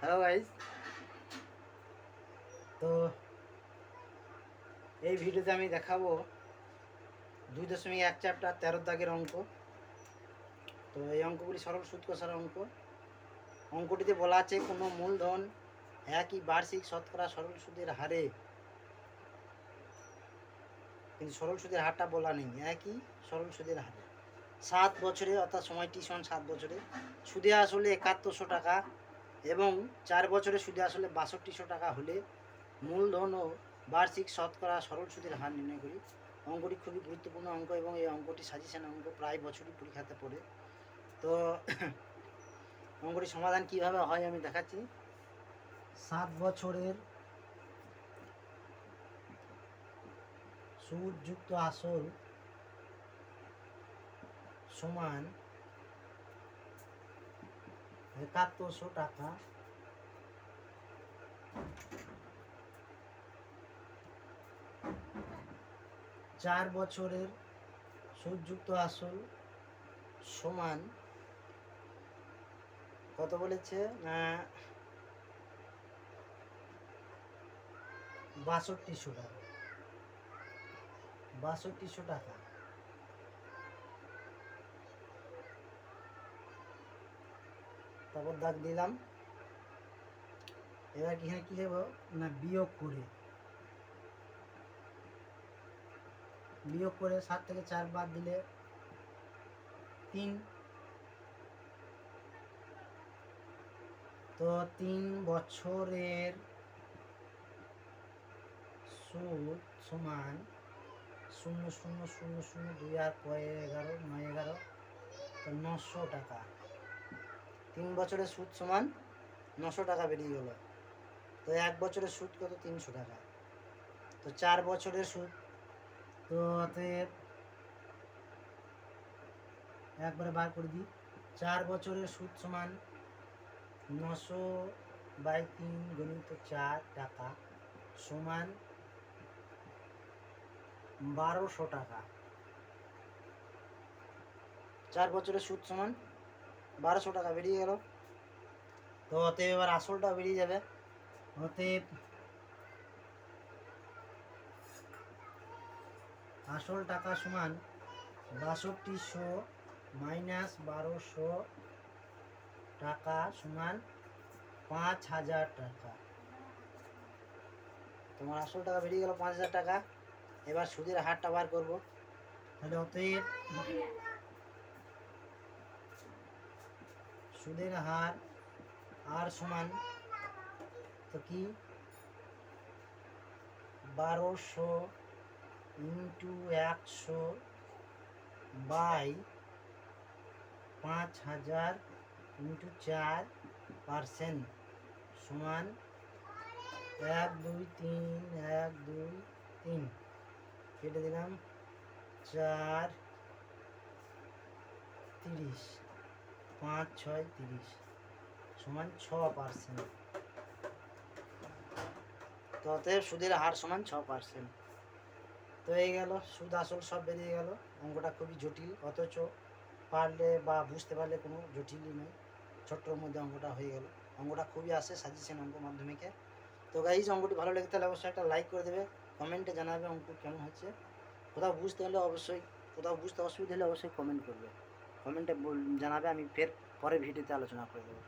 Hello guys তো এই ভিডিওতে আমি দেখাবো দুই দশমিক এক চ্যাপ্টার তেরো দাগের অঙ্ক। তো এই অঙ্কগুলি সরল সুদ কষার অঙ্ক। অঙ্কটিতে বলা আছে, কোনো মূলধন একই বার্ষিক শতকরা সরল সুদের হারে। কিন্তু সরল সুদের হারটা বলা নেই একই সরল সুদের হারে। সাত বছরে, অর্থাৎ সময়টি সমান সাত বছরে। সুদে আসলে একাত্তরশো টাকা। এবং চার বছরে সুদে আসলে বাষট্টিশো টাকা হলে মূলধন ও বার্ষিক শতকরা সরল সুদের হার নির্ণয় করি। অঙ্কটি খুবই গুরুত্বপূর্ণ অঙ্ক এবং এই অঙ্কটি সাজেশন অঙ্ক প্রায় বছরই পরীক্ষাতে পড়ে। তো অঙ্কটির সমাধান কীভাবে হয় আমি দেখাচ্ছি। সাত বছরের সুদযুক্ত আসল সমান একাত্তরশো টাকা। চার বছরের সুদযুক্ত আসল সমান কত বলেছে? না বাষট্টিশো টাকা। বাষট্টিশো টাকা। তারপর দাগ দিলাম। এবার এখানে কি দেবো না, বিয়োগ করে। বিয়োগ করে সাত থেকে চার বাদ দিলে তিন। তো তিন বছরের সুদ সমান শূন্য শূন্য শূন্য শূন্য, দুই আর কয়, এগারো, নয়, এগারো। তো নশো টাকা। তিন বছরের সুদ সমান নশো টাকা বেরিয়ে গেল। তো এক বছরের সুদ কত? তিনশো টাকা। তো চার বছরের সুদ, তো একবারে বার করে দিই। চার বছরের সুদ সমান নশো বাই তিন গণিত চার টাকা সমান বারোশো টাকা। চার বছরের সুদ সমান বারোশো টাকা বেরিয়ে গেল। তো অতএব এবার আসলটা বেরিয়ে যাবে। অতএব আসল টাকা সমান বাষট্টিশো মাইনাস বারোশো টাকা সমান পাঁচ হাজার টাকা। তোমার আসল টাকা বেরিয়ে গেল পাঁচ হাজার টাকা। এবার সুদের হারটা বার করব। তাহলে অতএব সুদের হার, আর সমান তো কি? বারোশো ইন্টু একশো বাই পাঁচ হাজার ইন্টু চার পার্সেন্ট সমান এক দুই তিন, এক দুই তিন। কেটে দিলাম, চার তিরিশ। পাঁচ, ছয়, তিরিশ সমান ছ পার্সেন্ট তো সুদের হার সমান ছ পার্সেন্ট তো এই গেল, সুদ আসল সব বেরিয়ে গেল। অঙ্কটা খুবই জটিল, অথচ পারলে বা বুঝতে পারলে কোনো জটিলই নেই ছোট্টর মধ্যে অঙ্কটা হয়ে গেল। অঙ্কটা খুবই আসে সাজেশন অঙ্ক মাধ্যমিকে। তো গাইজ অঙ্কটি ভালো লেগে তাহলে অবশ্যই একটা লাইক করে দেবে। কমেন্টে জানাবে অঙ্ক কেমন হচ্ছে। কোথাও বুঝতে হলে অবশ্যই, কোথাও বুঝতে অসুবিধা হলে অবশ্যই কমেন্ট করবে। কমেন্টে জানাবে আমি ফের পরে ভিডিওতে আলোচনা করে দেবো।